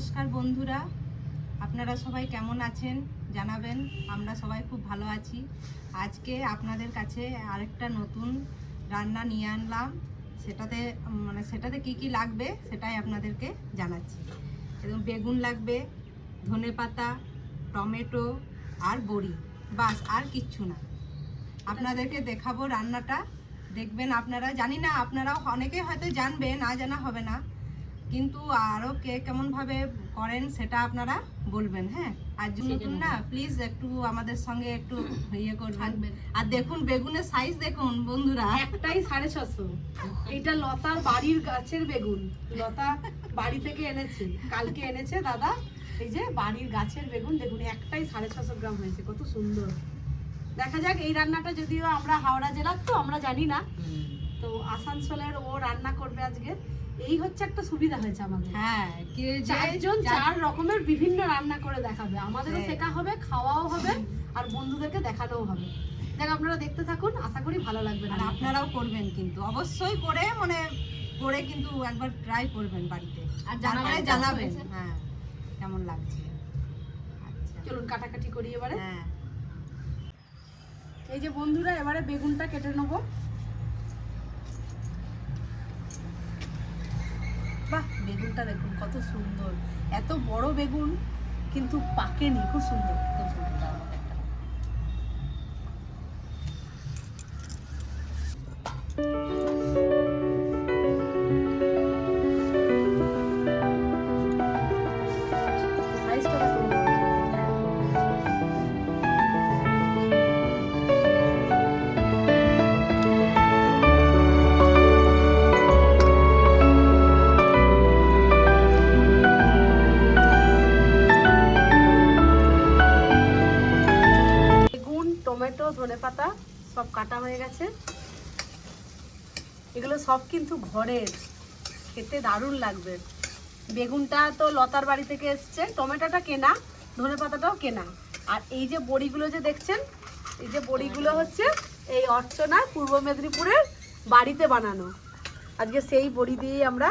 নমস্কার বন্ধুরা। আপনারা সবাই কেমন আছেন? জানাবেন। আমরা সবাই খুব ভালো আছি। আজকে আপনাদের কাছে আরেকটা নতুন রান্না নিয়ে আনলাম। সেটাতে মানে সেটাতে কি কি লাগবে সেটাই আপনাদেরকে জানাচ্ছি। এবং বেগুন লাগবে, ধনে পাতা, টমেটো আর বড়ি। বাস, আর কিচ্ছু না। আপনাদেরকে দেখাবো রান্নাটা। দেখবেন আপনারা, জানি না, আপনারাও অনেকে হয়তো জানবে, না জানা হবে না। কিন্তু আরও কে কেমনভাবে করেন সেটা আপনারা বলবেন হ্যাঁ? আর নতুন না প্লিজ একটু আমাদের সঙ্গে একটু ইয়ে করবেন। আর দেখুন বেগুনের সাইজ দেখুন বন্ধুরা। একটাই সাড়ে ছশো। এটা লতার বাড়ির গাছের বেগুন। লতা বাড়ি থেকে এনেছে কালকে এনেছে দাদা। এই যে বাড়ির গাছের বেগুন দেখুন একটাই সাড়ে ছশো গ্রাম হয়েছে কত সুন্দর। দেখা যাক এই রান্নাটা যদিও আমরা হাওড়া জেলার তো আমরা জানি না। তো আসানসোলের ও রান্না করবে আজকে। এই হচ্ছে একটা সুবিধা হয়েছে আমাদের। হ্যাঁ কি চারজন চার রকমের বিভিন্ন রান্না করে দেখাবে। আমাদেরও হ্যাঁ। শেখা হবে খাওয়াও হবে আর বন্ধুদেরকে দেখানোও হবে। দেখ আপনারা দেখতে থাকুন আশা করি ভালো লাগবে আর আপনারাও করবেন কিন্তু। অবশ্যই করে মানে করে কিন্তু একবার ট্রাই করবেন বাড়িতে। আর তারপরে জানাবেন হ্যাঁ কেমন লাগছে? আচ্ছা। চলুন কাটাকাটি করি এবারে। হ্যাঁ। এই যে বন্ধুরা এবারে বেগুনটা কেটে নেব। বাহ বেগুনটা দেখুন কত সুন্দর। এত বড় বেগুন কিন্তু পাকেনি খুব সুন্দর খুব সাইজটা সব কিন্তু ঘরের। খেতে দারুণ লাগবে। বেগুনটা তো লতার বাড়ি থেকে এসছে টমেটোটা কেনা ধনেপাতাটাও কেনা। আর এই যে বড়িগুলো যে দেখছেন এই যে বড়িগুলো হচ্ছে এই অর্চনা পূর্ব মেদিনীপুরের বাড়িতে বানানো। আজকে সেই বড়ি দিয়েই আমরা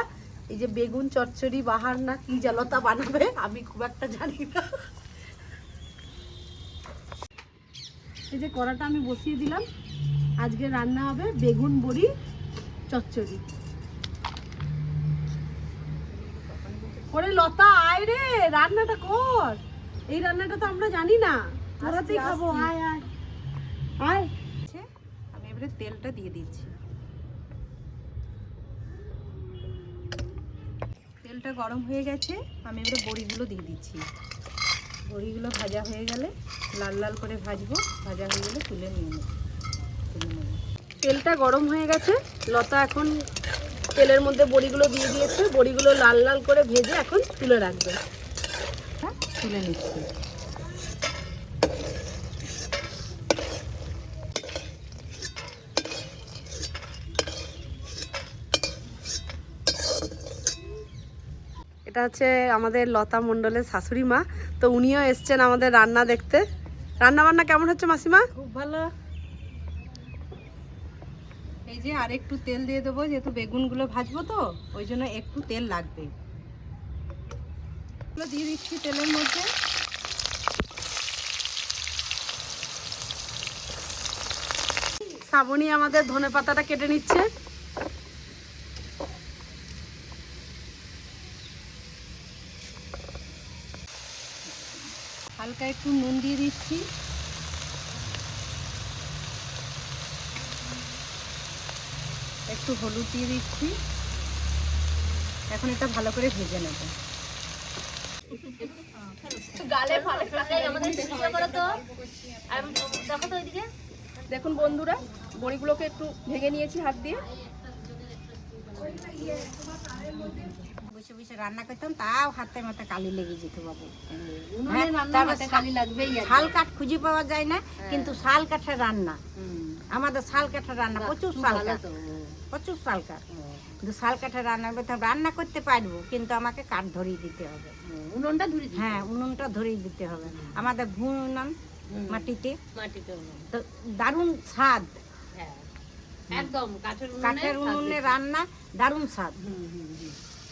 এই যে বেগুন চচ্চড়ি বাহার না কি জলতা বানাবে আমি খুব একটা জানি না। এই যে কড়াটা আমি বসিয়ে দিলাম। আজকে রান্না হবে বেগুন বড়ি চচ্চড়ি। ওরে লতা আয় রে রান্নাটা কর। এই রান্নাটা তো আমরা জানি না। তোরাতেই খাব আয় আয়। আয়। আমি এবারে তেলটা দিয়ে দিচ্ছি। তেলটা গরম হয়ে গেছে আমি এবারে বড়িগুলো দিয়ে দিচ্ছি। বড়িগুলো ভাজা হয়ে গেলে লাল লাল করে ভাজবো ভাজা হয়ে গেলে তুলে নিয়ে নেব। তুলে নেব। তেলটা গরম হয়ে গেছে। লতা এখন তেলের মধ্যে বড়িগুলো দিয়ে দিয়েছে। বড়িগুলো লাল লাল করে ভেজে এখন তুলে রাখবে। হ্যাঁ তুলে নিচ্ছি। এটা হচ্ছে আমাদের লতা মণ্ডলের শাশুড়ি মা। তো উনিও এসছেন আমাদের রান্না দেখতে। রান্না বান্না কেমন হচ্ছে মাসিমা? খুব ভালো। এই যে আর একটু তেল দিয়ে দেবো, যেহেতু বেগুনগুলো ভাজবো তো, ওই জন্য একটু তেল লাগবে। দিয়ে দিচ্ছি তেলের মধ্যে। শ্রাবণী আমাদের ধনে পাতাটা কেটে নিচ্ছে। হালকা একটু নুন দিয়ে দিচ্ছি। একটু হলুদ দিয়ে দিচ্ছি। এখন এটা ভালো করে ভেজে নেব। দেখুন বন্ধুরা বড়িগুলোকে একটু ভেঙে নিয়েছি হাত দিয়ে। বসে বসে রান্না করতাম তাও হাতে মাথা কালি লেগে যেত বাবু। হ্যাঁ, শাল কাঠ খুঁজে পাওয়া যায় না কিন্তু শাল কাঠের রান্না। আমাদের শাল কাঠের রান্না প্রচুর শাল কাঠ। প্রচুর শাল কাঠ কিন্তু শাল কাঠে রান্না করতে রান্না করতে পারব কিন্তু আমাকে কাঠ ধরিয়ে দিতে হবে। উনুনটা ধরে হ্যাঁ উনুনটা ধরিয়ে দিতে হবে। আমাদের ভূ উনুন মাটিতে। মাটিতে তো দারুণ স্বাদ। হ্যাঁ একদম। কাঠের কাঠের উনুনে রান্না দারুণ স্বাদ।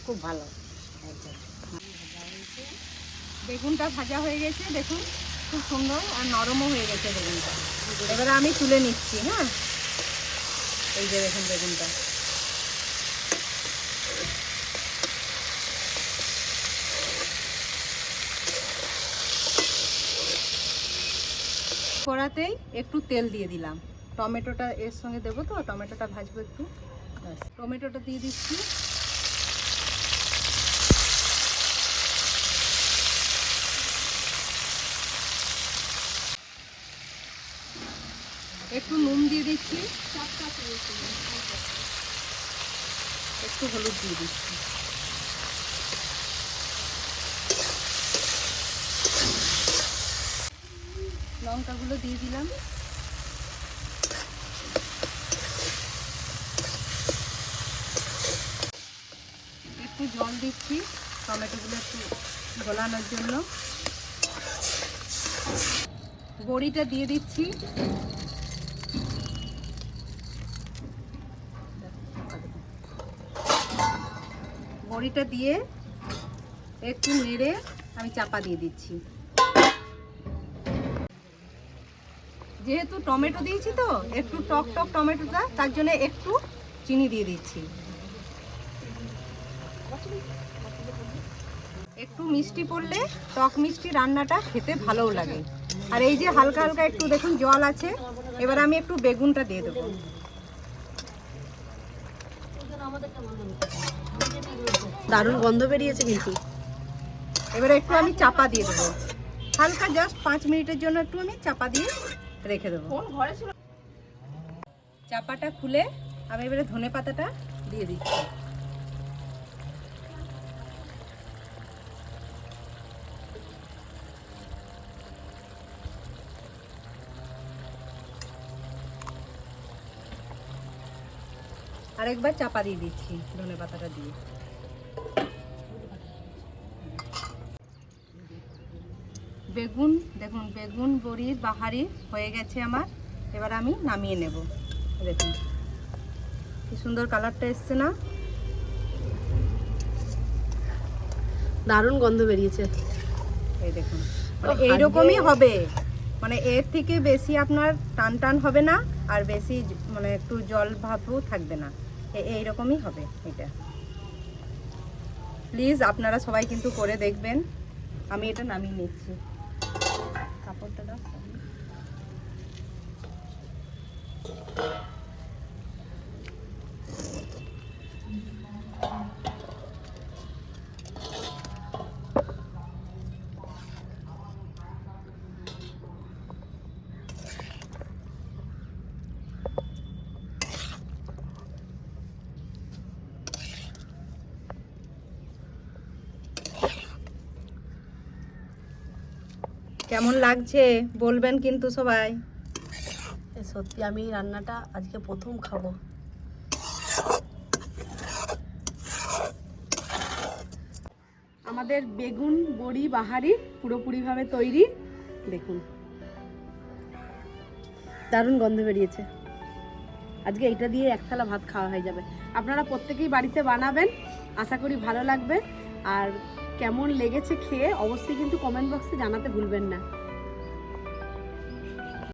খুব ভালো। বেগুনটা ভাজা হয়ে গেছে দেখুন। খুব সুন্দর আর নরমও হয়ে গেছে বেগুনটা। এবারে আমি তুলে নিচ্ছি হ্যাঁ? এই যে দেখুন বেগুনটা। কড়াতেই একটু তেল দিয়ে দিলাম। টমেটোটা এর সঙ্গে দেবো তো টমেটোটা ভাজবো একটু। ব্যাস, টমেটোটা দিয়ে দিচ্ছি। একটু নুন দিয়ে দিচ্ছি। একটু হলুদ দিয়ে দিচ্ছি। লঙ্কাগুলো দিয়ে দিলাম। একটু জল দিচ্ছি, টমেটোগুলো একটু গলানোর জন্য। বড়িটা দিয়ে দিচ্ছি। বড়িটা দিয়ে একটু নেড়ে আমি চাপা দিয়ে দিচ্ছি। যেহেতু টমেটো দিয়েছি তো, একটু টক টক টমেটোটা, তার জন্য একটু চিনি দিয়ে দিচ্ছি। একটু মিষ্টি পড়লে টক মিষ্টি রান্নাটা খেতে ভালোও লাগে। আর এই যে হালকা হালকা একটু দেখুন জল আছে, এবার আমি একটু বেগুনটা দিয়ে দেবো। দারুণ গন্ধ বেরিয়েছে কিন্তু এবারে একটু আমি চাপা দিয়ে দেবো। হালকা জাস্ট পাঁচ মিনিটের জন্য একটু আমি চাপা দিয়ে রেখে দেবো। চাপাটা খুলে আমি এবারে ধনে পাতাটা দিয়ে দিচ্ছি। আরেকবার চাপা দিয়ে দিচ্ছি ধনে পাতাটা দিয়ে। বেগুন দেখুন বেগুন বড়ির বাহারি হয়ে গেছে আমার। এবার আমি নামিয়ে নেব দেখুন। কি সুন্দর কালারটা এসছে না? দারুণ গন্ধ বেরিয়েছে। এই দেখুন মানে এইরকমই হবে। মানে এর থেকে বেশি আপনার টান টান হবে না আর বেশি মানে একটু জল ভাবও থাকবে না। এ- এইরকমই হবে এটা। প্লিজ আপনারা সবাই কিন্তু করে দেখবেন। আমি এটা নামিয়ে নিচ্ছি। কাপড়টা দাও। কেমন লাগছে? বলবেন কিন্তু সবাই। সত্যি আমি রান্নাটা আজকে প্রথম খাব। আমাদের বেগুন, বড়ি, বাহারি পুরোপুরিভাবে তৈরি। দেখুন। দারুণ গন্ধ বেরিয়েছে। আজকে এটা দিয়ে এক থালা ভাত খাওয়া হয়ে যাবে। আপনারা প্রত্যেকেই বাড়িতে বানাবেন। আশা করি ভালো লাগবে। আর কেমন লেগেছে খেয়ে অবশ্যই কিন্তু কমেন্ট বক্সে জানাতে ভুলবেন না।